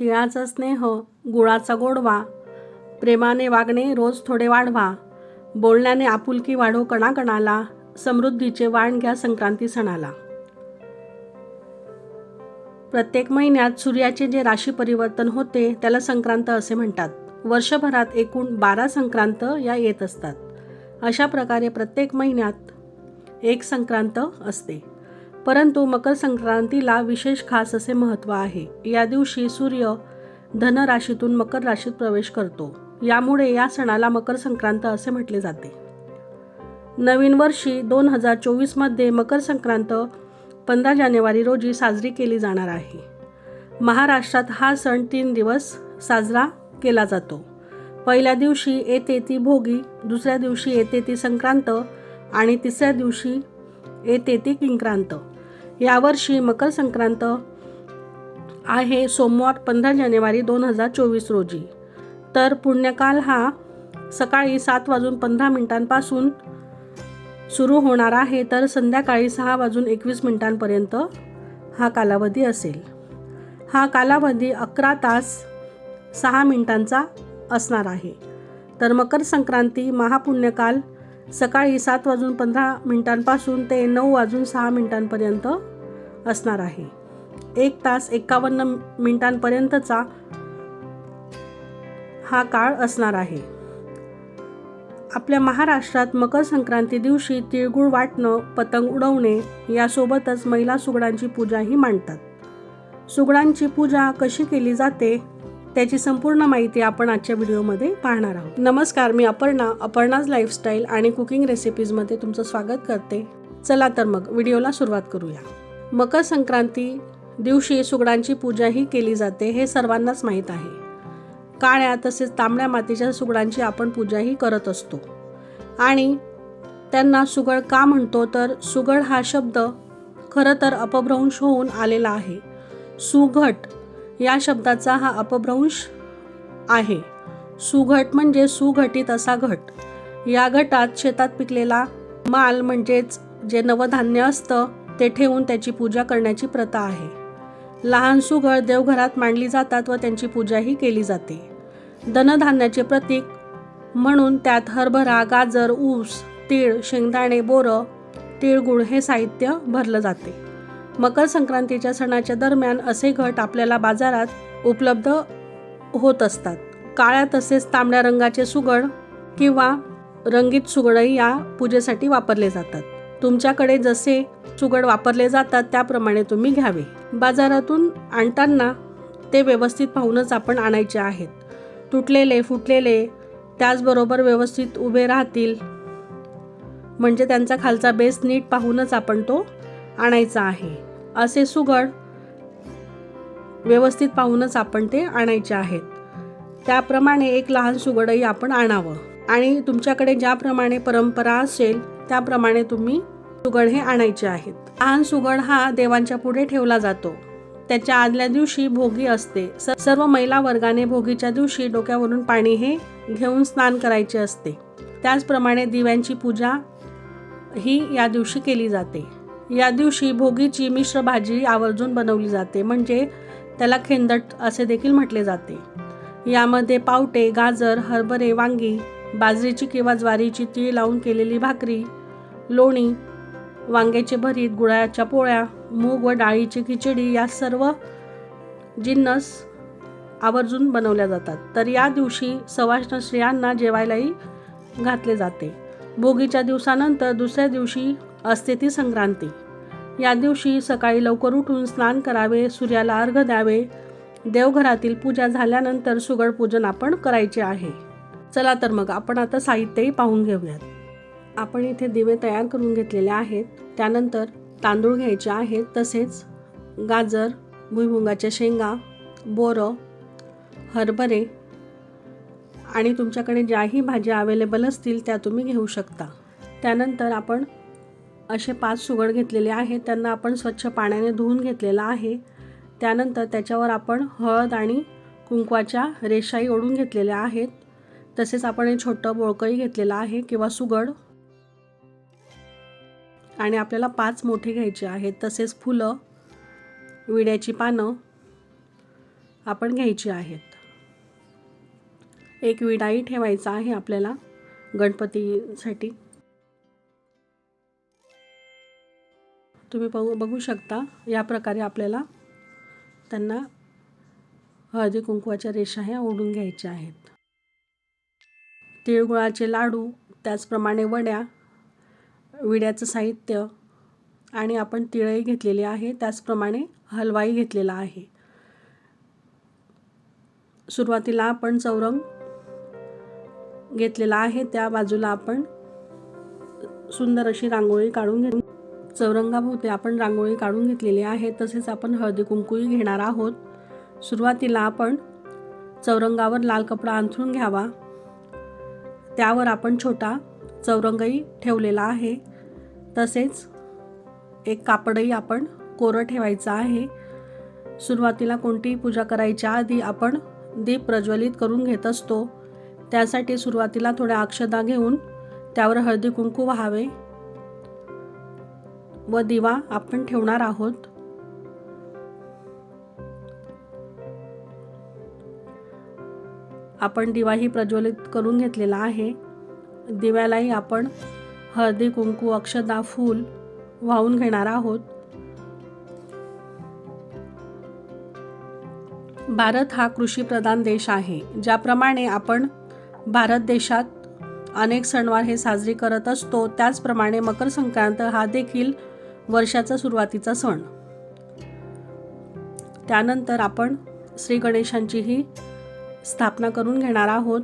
तिळाचा स्नेह गुळाचा गोडवा प्रेमाने वागणे रोज थोडे वाढवा बोलण्याने आपुलकी वाढो कणाकणाला समृद्धीचे वाण घ्या संक्रांती सणाला. प्रत्येक महिन्यात सूर्याचे जे राशी परिवर्तन होते त्याला संक्रांत असे म्हणतात. वर्षभरात एकूण बारा संक्रांत या येत असतात. अशा प्रकारे प्रत्येक महिन्यात एक संक्रांत असते. परंतु मकर संक्रांतीला विशेष खास असे महत्त्व आहे. या दिवशी सूर्य धनराशीतून मकर राशीत प्रवेश करतो. यामुळे या सणाला मकर संक्रांत असे म्हटले जाते. नवीन वर्षी दोन हजार चोवीसमध्ये मकर संक्रांत पंधरा जानेवारी रोजी साजरी केली जाणार आहे. महाराष्ट्रात हा सण तीन दिवस साजरा केला जातो. पहिल्या दिवशी येते ती भोगी दुसऱ्या दिवशी येते ती संक्रांत आणि तिसऱ्या दिवशी येते ती किंक्रांत. यावर्षी मकर संक्रांत आहे सोमवार पंधरा जानेवारी दोन हजार चोवीस रोजी. तर पुण्यकाल हा सकाळी सात वाजून पंधरा मिनिटांपासून सुरू होणार आहे. तर संध्याकाळी सहा वाजून एकवीस मिनिटांपर्यंत हा कालावधी असेल. हा कालावधी अकरा तास सहा मिनिटांचा असणार आहे. तर मकर संक्रांती महापुण्यकाल सकाळी सात वाजून पंधरा मिनिटांपासून ते नऊ वाजून सहा मिनिटांपर्यंत असणार आहे. एक तास एकावन्न मिनिटांपर्यंतचा हा काळ असणार आहे. आपल्या महाराष्ट्रात मकर संक्रांती दिवशी तिळगुळ वाटणं पतंग उडवणे यासोबतच महिला सुगडांची पूजाही मांडतात. सुगडांची पूजा कशी केली जाते त्याची संपूर्ण माहिती आपण आजच्या व्हिडिओमध्ये पाहणार आहोत. नमस्कार मी अपर्णा अपर्णाज लाईफस्टाईल आणि कुकिंग रेसिपीजमध्ये तुमचं स्वागत करते. चला तर मग व्हिडिओला सुरुवात करूया. मकर संक्रांती दिवशी सुगडांची पूजाही केली जाते हे सर्वांनाच माहीत आहे. काळ्या तसेच तांबड्या मातीच्या सुगडांची आपण पूजाही करत असतो. आणि त्यांना सुगड का म्हणतो तर सुगड हा शब्द खरं तर अपभ्रंश होऊन आलेला आहे. सुघट या शब्दाचा हा अपभ्रंश आहे. सुघट म्हणजे सुघटित असा घट. या घटात शेतात पिकलेला माल म्हणजेच जे नवधान्य असतं ते ठेवून त्याची पूजा करण्याची प्रथा आहे. लहान सुगड देवघरात मांडली जातात व त्यांची पूजाही केली जाते. धनधान्याचे प्रतीक म्हणून त्यात हरभरा गाजर ऊस तीळ शेंगदाणे बोरं तिळगुळ हे साहित्य भरलं जाते. मकर संक्रांतीच्या सणाच्या दरम्यान असे घट आपल्याला बाजारात उपलब्ध होत असतात. काळ्या तसेच तांबड्या रंगाचे सुगड किंवा रंगीत सुगडही या पूजेसाठी वापरले जातात. तुमच्याकडे जसे सुगड वापरले जातात त्याप्रमाणे तुम्ही घ्यावे. बाजारातून आणताना ते व्यवस्थित पाहूनच आपण आणायचे आहेत. तुटलेले फुटलेले त्याचबरोबर व्यवस्थित उभे राहतील. म्हणजे त्यांचा खालचा बेस नीट पाहूनच आपण तो आणायचा आहे. असे सुगड व्यवस्थित पाहूनच आपण ते आणायचे आहेत. त्याप्रमाणे एक लहान सुगडही आपण आणावं. आणि तुमच्याकडे ज्याप्रमाणे परंपरा असेल त्याप्रमाणे तुम्ही सुगड हे आणायचे आहेत. लहान सुगड हा देवांच्या पुढे ठेवला जातो. त्याच्या आदल्या दिवशी भोगी असते. स- सर्व महिला वर्गाने भोगीच्या दिवशी डोक्यावरून पाणी हे घेऊन स्नान करायचे असते. त्याचप्रमाणे दिव्यांची पूजा ही या दिवशी केली जाते. या दिवशी भोगीची मिश्र भाजी आवर्जून बनवली जाते म्हणजे त्याला खेंदट असे देखील म्हटले जाते. यामध्ये पावटे गाजर हरभरे वांगी बाजरीची किंवा ज्वारीची तीळ लावून केलेली भाकरी लोणी वांग्याचे भरीत गुळाच्या पोळ्या मूग व डाळीची खिचडी या सर्व जिन्नस आवर्जून बनवल्या जातात. तर या दिवशी सवाष्ण स्त्रियांना जेवायलाही घातले जाते. भोगीच्या दिवसानंतर दुसऱ्या दिवशी असते ती संक्रांती. या दिवशी सकाळी लवकर उठून स्नान करावे सूर्याला अर्घ द्यावे. देवघरातील पूजा झाल्यानंतर सुगड पूजन आपण करायचे आहे. चला तर मग आपण आता साहित्यही पाहून घेऊयात. आपण इथे दिवे तयार करून घेतलेले आहेत. त्यानंतर तांदूळ घ्यायचे आहेत तसेच गाजर भुईमुगाच्या शेंगा बोरं हरभरे आणि तुमच्याकडे ज्याही भाज्या अवेलेबल असतील त्या तुम्ही घेऊ शकता. त्यानंतर आपण असे पाच सुगड घेतलेले आहेत. त्यांना आपण स्वच्छ पाण्याने धुवून घेतलेलं आहे. त्यानंतर त्याच्यावर आपण हळद आणि कुंकवाच्या रेषाही ओढून घेतलेल्या आहेत. तसेच आपण हे छोटं बोळकंही घेतलेलं आहे किंवा सुगड. आणि आपल्याला पाच मोठे घ्यायचे आहेत. तसेच फुलं विड्याची पानं आपण घ्यायची आहेत. एक विडाई ठेवायचा आहे आपल्याला गणपतीसाठी. तुम्ही बघू बघू शकता. या प्रकारे आपल्याला त्यांना हळदी कुंकवाच्या रेषा ह्या ओढून घ्यायच्या आहेत. तिळगुळाचे लाडू त्याचप्रमाणे वड्या विड्याचं साहित्य आणि आपण तिळही घेतलेले आहे. त्याचप्रमाणे हलवाही घेतलेला आहे. सुरुवातीला आपण चौरंग घेतलेला आहे. त्या बाजूला आपण सुंदर अशी रांगोळी काढून घेऊ चौरंगाभोवती आपण रांगोळी काढून घेतलेली आहे तसेच आपण हळदी कुंकूही घेणार आहोत. सुरुवातीला आपण चौरंगावर लाल कपडा अंथरून घ्यावा. त्यावर आपण छोटा चौरंगही ठेवलेला आहे. तसेच एक कापडही आपण कोरं ठेवायचं आहे. सुरुवातीला कोणतीही पूजा करायच्या आधी आपण दीप प्रज्वलित करून घेत असतो. त्यासाठी सुरुवातीला थोड्या अक्षदा घेऊन त्यावर हळदी कुंकू व्हावे. व दिवा आपण ठेवणार आहोत. आपण दिवाही प्रज्वलित करून घेतलेला आहे. दिव्यालाही आपण हळदी कुंकू अक्षदा फूल वाहून घेणार आहोत. भारत हा कृषीप्रधान देश आहे ज्याप्रमाणे आपण भारत देशात अनेक सणवार हे साजरे करत असतो. त्याचप्रमाणे मकर संक्रांत हा देखील वर्षाचा सुरुवातीचा सण. त्यानंतर आपण श्री गणेशांचीही स्थापना करून घेणार आहोत.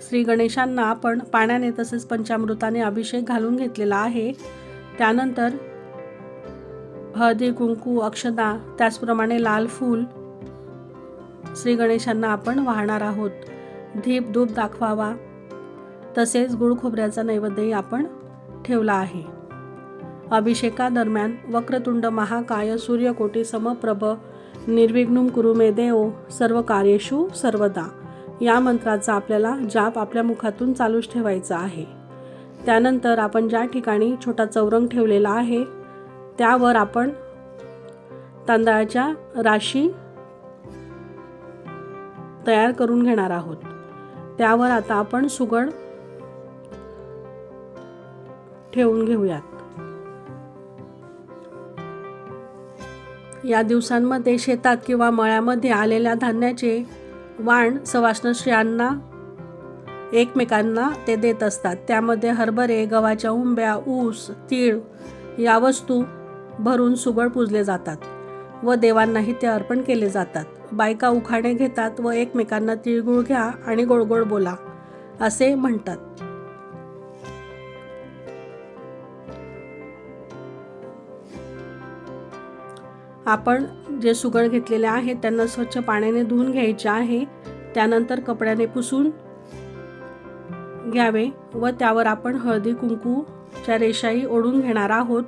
श्री गणेशांना आपण पाण्याने तसेच पंचामृताने अभिषेक घालून घेतलेला आहे. त्यानंतर हळदी कुंकू अक्षदा त्याचप्रमाणे लाल फूल श्री गणेशांना आपण वाहणार आहोत. धीप धूप दाखवावा. तसेच गुळ खोबऱ्याचा नैवेद्यही आपण ठेवला आहे. अभिषेकादरम्यान वक्रतुंड महाकाय सूर्यकोटी समप्रभ निर्विघ्नुम कुरु मे देव सर्व कार्येषु सर्वदा. या मंत्राचा आपल्याला जाप आपल्या मुखातून चालूच ठेवायचा आहे. त्यानंतर आपण ज्या ठिकाणी छोटा चौरंग ठेवलेला आहे त्यावर आपण तांदळाच्या राशी तयार करून घेणार आहोत. त्यावर आता आपण सुगड ठेवून घेऊयात. या दिवसांमध्ये शेतात किंवा मळ्यामध्ये आलेल्या धान्याचे वाण सवाष्ण स्त्रियांना एकमेकांना ते देत असतात. त्यामध्ये हरभरे गव्हाच्या उंब्या ऊस तीळ या वस्तू भरून सुगड पूजले जातात व देवांनाही ते अर्पण केले जातात. बायका उखाणे घेतात व एकमेकांना तिळगुळ घ्या आणि गोडगोड बोला असे म्हणतात. आपण जे सुगड घेतलेले आहेत त्यांना स्वच्छ पाण्याने धुवून घ्यायचे आहे. त्यानंतर कपड्याने पुसून घ्यावे व त्यावर आपण हळदी कुंकूच्या रेषाही ओढून घेणार आहोत.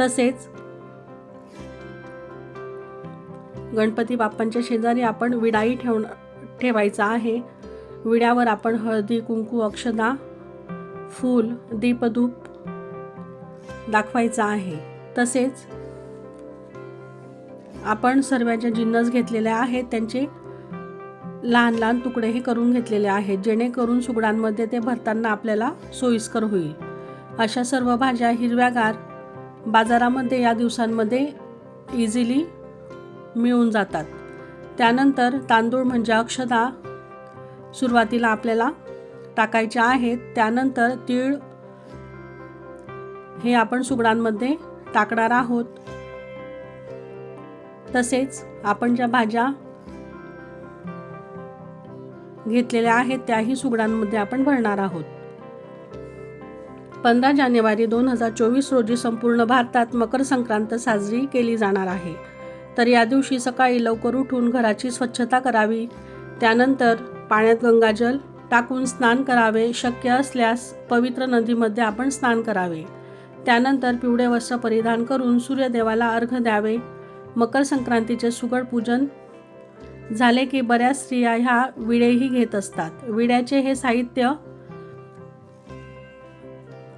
तसेच गणपती बाप्पांच्या शेजारी आपण विडाई ठेव ठेवायचा आहे. विड्यावर आपण हळदी कुंकू अक्षदा फूल दीपधूप दाखवायचा आहे. तसेच आपण सर्वांच्या जिन्नस घेतलेल्या आहेत त्यांचे लहान लहान तुकडे हे करून घेतलेले आहेत जेणेकरून सुगडांमध्ये ते भरताना आपल्याला सोयीस्कर होईल. अशा सर्व भाज्या हिरव्यागार बाजारामध्ये या दिवसांमध्ये इझिली मिळून जातात. त्यानंतर तांदूळ म्हणजे अक्षदा सुरुवातीला आपल्याला टाकायच्या आहेत त्यानंतर तीळ हे आपण सुगडांमध्ये टाकणार आहोत. तसेच आपण ज्या भाज्या घेतलेल्या आहेत त्याही सुगडांमध्ये आपण भरणार आहोत. पंधरा जानेवारी दोन हजार चोवीस रोजी संपूर्ण भारतात मकर संक्रांत साजरी केली जाणार आहे. तर या दिवशी सकाळी लवकर उठून घराची स्वच्छता करावी. त्यानंतर पाण्यात गंगाजल टाकून स्नान करावे. शक्य असल्यास पवित्र नदीमध्ये आपण स्नान करावे. त्यानंतर पिवळे वस्त्र परिधान करून सूर्यदेवाला अर्घ द्यावे. मकर संक्रांतीचे सुगड पूजन झाले की बऱ्याच स्त्रिया ह्या विडेही घेत असतात. विड्याचे हे साहित्य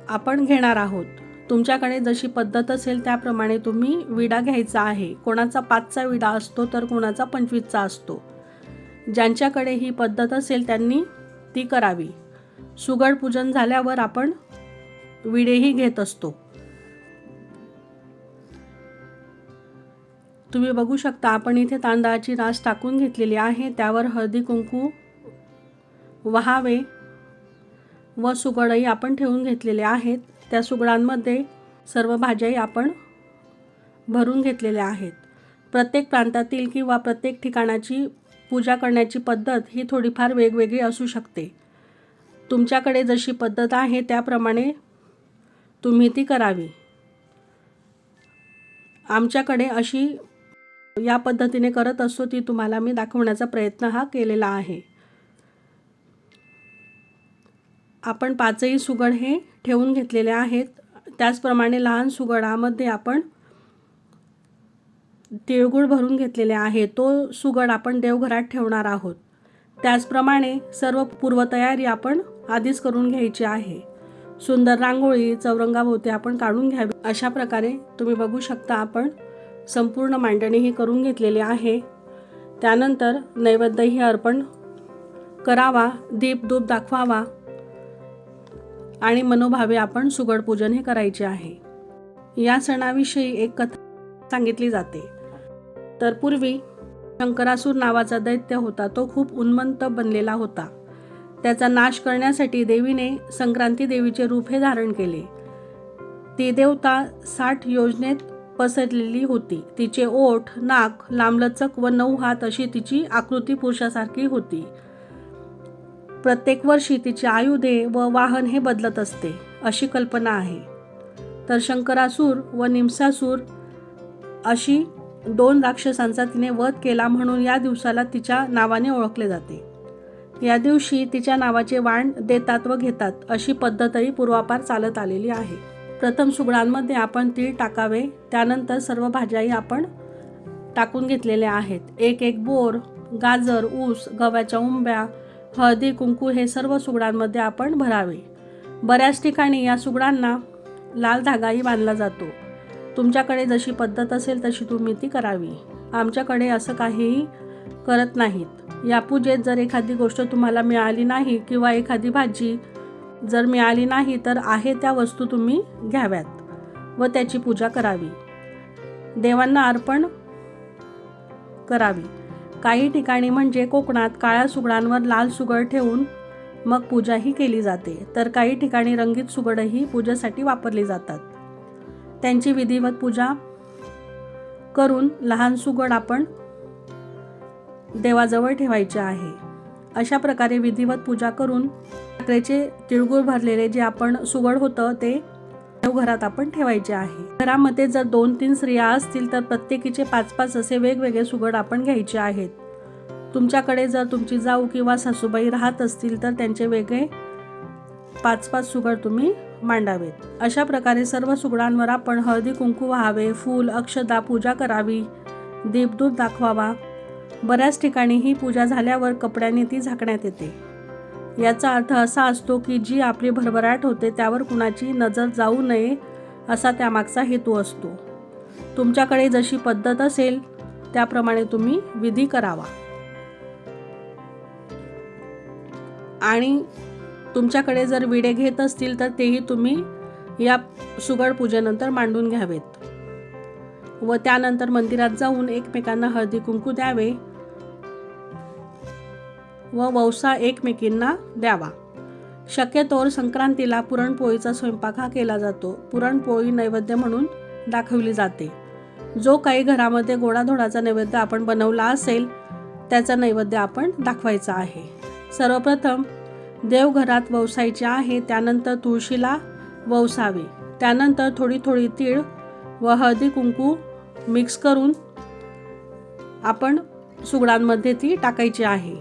आपण घेणार आहोत. तुमच्याकडे जशी पद्धत असेल त्याप्रमाणे तुम्ही विडा घ्यायचा आहे. कोणाचा पाचचा विडा असतो तर कोणाचा पंचवीसचा असतो. ज्यांच्याकडे ही पद्धत असेल त्यांनी ती करावी. सुगड पूजन झाल्यावर आपण विडेही घेत असतो. तुम्ही बघू शकता आपण इथे तांदळाची रास टाकून घेतलेली आहे. त्यावर हळदी कुंकू वहावे व सुगडही आपण ठेवून घेतलेले आहेत. त्या सुगडांमध्ये सर्व भाज्याही आपण भरून घेतलेल्या आहेत. प्रत्येक प्रांतातील किंवा प्रत्येक ठिकाणाची पूजा करण्याची पद्धत ही थोडीफार वेगवेगळी असू शकते. तुमच्याकडे जशी पद्धत आहे त्याप्रमाणे तुम्ही ती करावी. आमच्याकडे अशी या पद्धतीने करत असतो ती तुम्हाला मी दाखवण्याचा प्रयत्न हा केलेला आहे. आपण पाचही सुगड हे ठेवून घेतलेले आहेत. त्याचप्रमाणे लहान सुगडामध्ये आपण तिळगुळ भरून घेतलेले आहे. तो सुगड आपण देवघरात ठेवणार आहोत. त्याचप्रमाणे सर्व पूर्वतयारी आपण आधीच करून घ्यायची आहे. सुंदर रांगोळी चौरंगाभोवती आपण काढून घ्यावी. अशा प्रकारे तुम्ही बघू शकता आपण संपूर्ण मांडणी ही करून घेतलेली आहे. त्यानंतर नैवेद्यही अर्पण करावा दीपदूप दाखवावा आणि मनोभावे आपण सुगड पूजन हे करायचे आहे. या सणाविषयी एक कथा सांगितली जाते. तर पूर्वी शंकरासूर नावाचा दैत्य होता तो खूप उन्मंत बनलेला होता. त्याचा नाश करण्यासाठी देवीने संक्रांती देवीचे रूप हे धारण केले. ती देवता साठ योजनेत पसरलेली होती. तिचे ओठ नाक लांबलचक व नऊ हात अशी तिची आकृती पुरुषासारखी होती. प्रत्येक वर्षी तिचे आयुधे व वाहन हे बदलत असते अशी कल्पना आहे. तर शंकरासूर व निमसासूर अशी दोन राक्षसांचा तिने वध केला म्हणून या दिवसाला तिच्या नावाने ओळखले जाते. या दिवशी तिच्या नावाचे वाण देतात व घेतात अशी पद्धतही पूर्वापार चालत आलेली आहे. प्रथम सुगडांमध्ये आपण तीळ टाकावे त्यानंतर सर्व भाज्याही आपण टाकून घेतलेल्या आहेत. एक एक बोर गाजर ऊस गव्याच्या उंब्या हळदी कुंकू हे सर्व सुगडांमध्ये आपण भरावे. बऱ्याच ठिकाणी या सुगडांना लाल धागाही बांधला जातो. तुमच्याकडे जशी पद्धत असेल तशी तुम्ही ती करावी. आमच्याकडे असं काहीही करत नाहीत. या पूजेत जर एखादी गोष्ट तुम्हाला मिळाली नाही किंवा एखादी भाजी जर मिळाली नाही तर आहे त्या वस्तू तुम्ही घ्याव्यात व त्याची पूजा करावी. देवांना अर्पण करावी. काही ठिकाणी म्हणजे कोकणात काळ्या सुगडांवर लाल सुगड ठेवून मग पूजाही केली जाते. तर काही ठिकाणी रंगीत सुगडही पूजेसाठी वापरली जातात. त्यांची विधिवत पूजा करून लहान सुगड आपण देवाजवळ ठेवायचे आहे. अशा प्रकारे विधिवत पूजा करून साखरेचे तिळगुळ भरलेले जे आपण सुगड होतं ते देवघरात आपण ठेवायचे आहे. घरामध्ये जर दोन तीन स्त्रिया असतील तर प्रत्येकीचे पाच पाच असे वेगवेगळे सुगड आपण घ्यायचे आहेत. तुमच्याकडे जर तुमची जाऊ किंवा सासूबाई राहत असतील तर त्यांचे वेगळे पाच पाच सुगड तुम्ही मांडावेत. अशा प्रकारे सर्व सुगडांवर आपण हळदी कुंकू व्हावे फूल अक्षदा पूजा करावी दीपदूप दाखवावा बऱ्याच ठिकाणी ही पूजा झाल्यावर कपड्याने ती झाकण्यात येते. याचा अर्थ असा असतो की जी आपली भरभराट होते त्यावर कुणाची नजर जाऊ नये असा त्यामागचा हेतू असतो. तुमच्याकडे जशी पद्धत असेल त्याप्रमाणे तुम्ही विधी करावा. आणि तुमच्याकडे जर विडे घेत असतील तर तेही तुम्ही या सुगड पूजेनंतर मांडून घ्यावेत. व त्यानंतर मंदिरात जाऊन एकमेकांना हळदी कुंकू द्यावे व वौसा एकमेकींना द्यावा. शक्यतोवर संक्रांतीला पुरणपोळीचा स्वयंपाक हा केला जातो. पुरणपोळी नैवेद्य म्हणून दाखवली जाते. जो काही घरामध्ये गोडाधोडाचा नैवेद्य आपण बनवला असेल त्याचा नैवेद्य आपण दाखवायचा आहे. सर्वप्रथम देवघरात वसायचे आहे त्यानंतर तुळशीला वसावे त्यानंतर थोडी थोडी तीळ व हळदी कुंकू मिक्स करून आपण सुगडांमध्ये ती टाकायची आहे.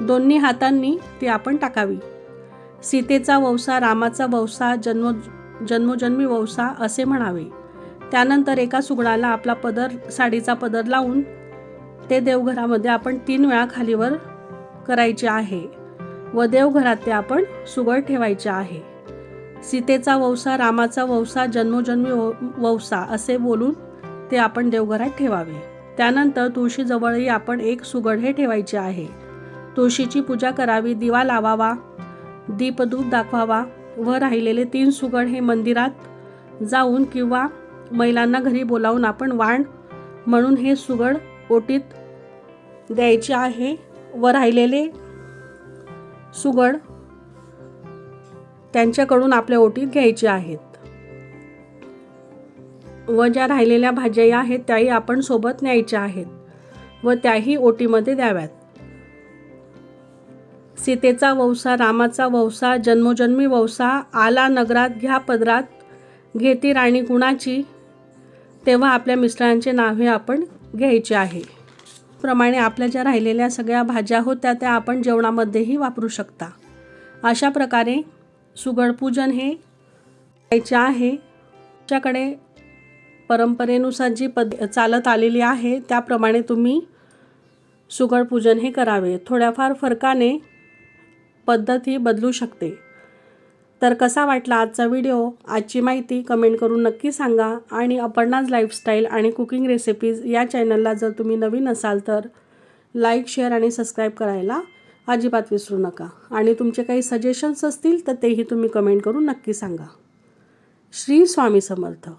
दोन्ही हातांनी ती आपण टाकावी. सीतेचा वंसा रामाचा वंसा जन्म जन्मोजन्मी वंसा असे म्हणावे. त्यानंतर एका सुगडाला आपला पदर साडीचा पदर लावून ते देवघरामध्ये आपण तीन वेळा खालीवर करायचे आहे व देवघरात ते आपण सुगड ठेवायचे आहे. सीतेचा वंसा रामाचा वंसा जन्मोजन्मी वं- वंसा असे बोलून ते आपण देवघरात ठेवावे. त्यानंतर तुळशीजवळही आपण एक सुगड हे ठेवायचे आहे. तुळशीची पूजा करावी दिवा लावावा दीपधूप दाखवावा व राहिलेले तीन सुगड हे मंदिरात जाऊन किंवा महिलांना घरी बोलावून आपण वाण म्हणून हे सुगड ओटीत द्यायचे आहे व राहिलेले सुगड त्यांच्याकडून आपल्या ओटीत घ्यायचे आहेत. व ज्या राहिलेल्या भाज्या आहेत त्याही आपण सोबत न्यायच्या आहेत व त्याही ओटीमध्ये द्याव्यात. सीतेचा वंसा रामाचा वंसा जन्मोजन्मी वंसा आला नगरात घ्या पदरात घेती राणी कुणाची? तेव्हा आपल्या मिस्टरांचे नाव हे आपण घ्यायचे आहे. प्रमाणे आपल्या ज्या राहिलेल्या सगळ्या भाज्या होत्या त्या आपण जेवणामध्येही वापरू शकता. अशा प्रकारे सुगडपूजन हे करायचे आहे. त्याच्याकडे परंपरेनुसार जी पद चालत आलेली आहे त्याप्रमाणे तुम्ही सुगडपूजन हे करावे. थोड्याफार फरकाने पद्धत ही बदलू शकते. तर कसा वाटला आजचा व्हिडिओ? आजची माहिती कमेंट करून नक्की सांगा. आणि अपर्णाज लाईफस्टाईल आणि कुकिंग रेसिपीज या चॅनलला जर तुम्ही नवीन असाल तर लाईक शेअर आणि सबस्क्राईब करायला अजिबात विसरू नका. आणि तुमचे काही सजेशन्स असतील तर तेही तुम्ही कमेंट करून नक्की सांगा. श्री स्वामी समर्थ.